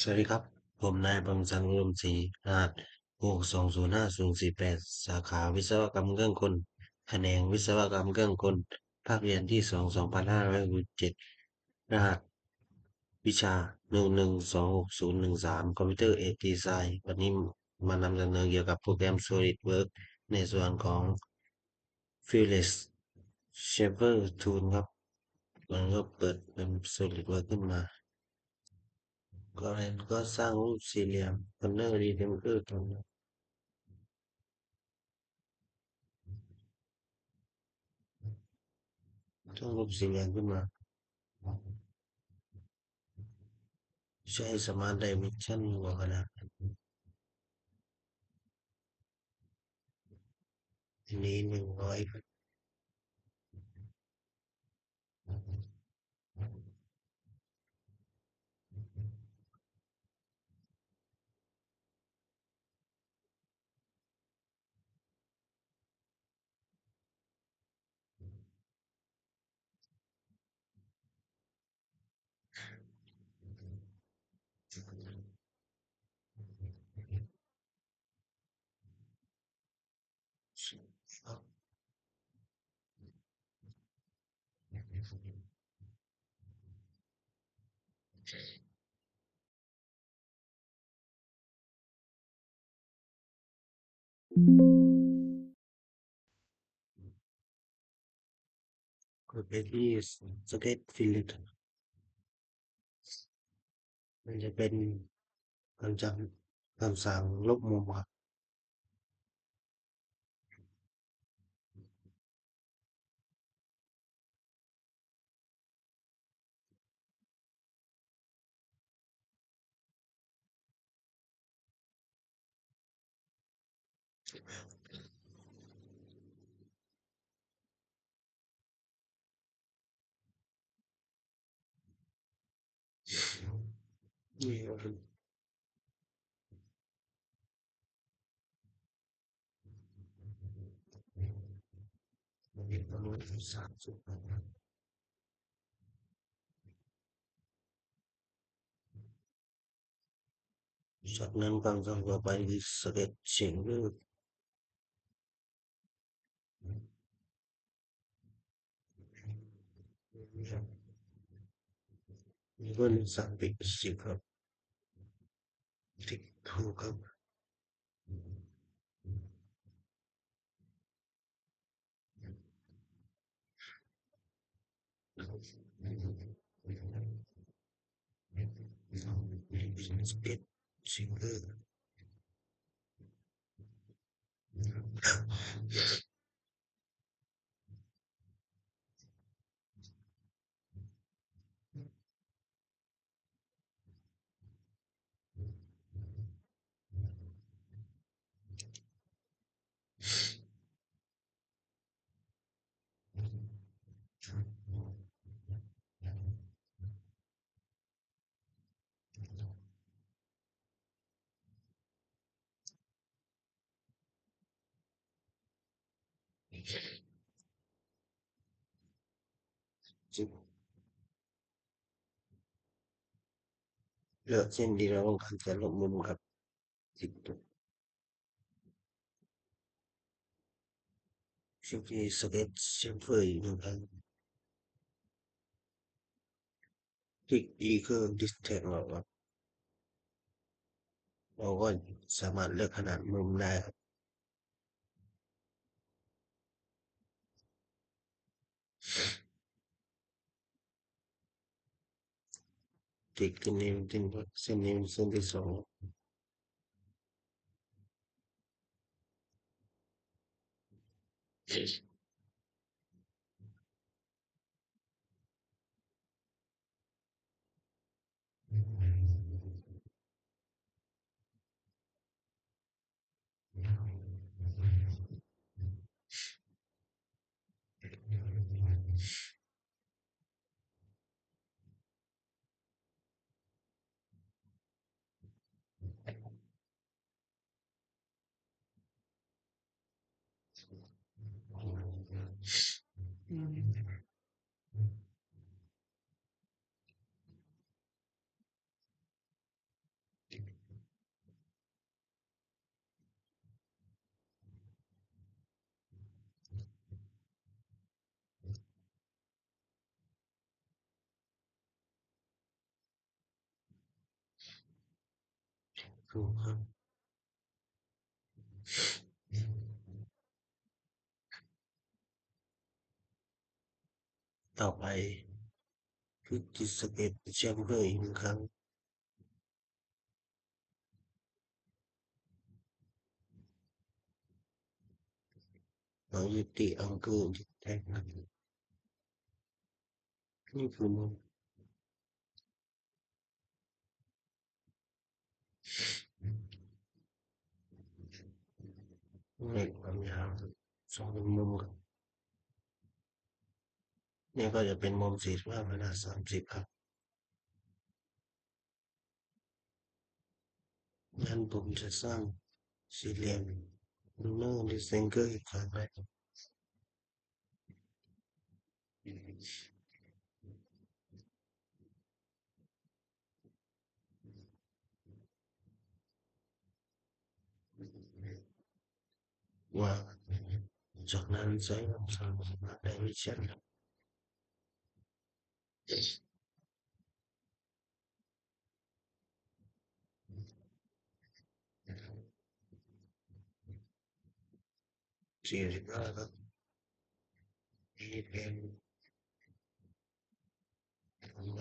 สวัสดีครับ ผมนายบำสันอุดมศรีรหัสหกสองศูนย์ห้าศูนย์สี่แปดสาขาวิศวกรรมเครื่องกลแผนงวิศวกรรมเครื่องกล ภาคเรียนที่สองสองพันห้าร้อยหกสิบเจ็ดรหัส วิชาหนึ่งหนึ่งสองหกศูนย์หนึ่งสามคอมพิวเตอร์เอดีไซน์วันนี้มานำเสนอเกี่ยวกับโปรแกรม SolidWorks ในส่วนของ Fearless Shaper Tool ครับมันก็เปิดเป็น SolidWorks ขึ้นมา ก่อนอื่นก็สร้างรูปสี่เหลี่ยมคอนเนอร์รีเทมเกอร์ตรงนี้สร้างรูปสี่เหลี่ยมขึ้นมา ใช้สมาร์ทไดเมนชั่นหัวกระดาษอันนี้หนึ่งร้อยครับ คือเป็นที่สเก็ตฟิลเลตมันจะเป็นคำจำคำสั่งลบมุมครับ Yeah. nghiệp và lối chúng sản xuất bản thân Sạc năng càng dòng và bay đi sẽ đẹp được บจากนั้นคำสั่งต่อไปคือสเก็ตเฉียงรูปนี่ก็หนึ่งสามปิดสิบครับทิกถูกครับสเก็ตเฉียงรูปสิบ เลือกเส้นที่เราต้องการจะลบมุมครับสิบตัวสิ่งที่สเก็ตเฉียงเฟยเหมือนกันคลิกอีเครื่อ distance เราครับเราก็สามารถเลือกขนาดมุมได้ครับ take named in say names in this all Yes. Mm. Cool, huh? ต่อไปคือจิตสเก็ตแชมเบอร์อีกหนึ่งครั้ง เรายุติอังกิลที่แท้นั้นนี่คือมุมเลขความยาวสองมุมครับ นี่ก็จะเป็นมุมสี่สิบห้าขนาสามสิบครับงั้นผมจะสร้างสี่เหลี่ยมลูนอร์ดิเซนเกอร์อีกครั้งนะครับว่าจากนั้นใช้คำสั่งมาได้วิชันสี่สิบห้าครับนี่เรกนั้นครับ Cheers, brother. Give him então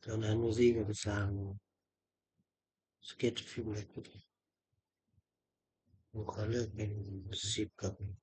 Dan hij moet dingen betalen. é kent de film. Hoe gelukkig in principe kan.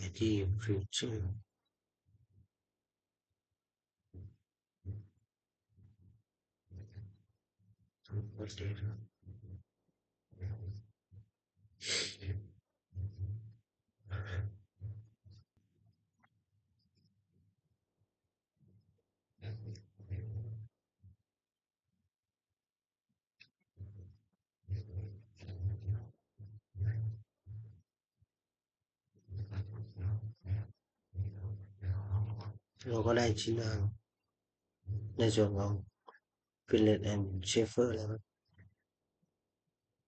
यदि future हम पर दे रहा rồi có này chính là này rồi ngon Finland and Schaefer là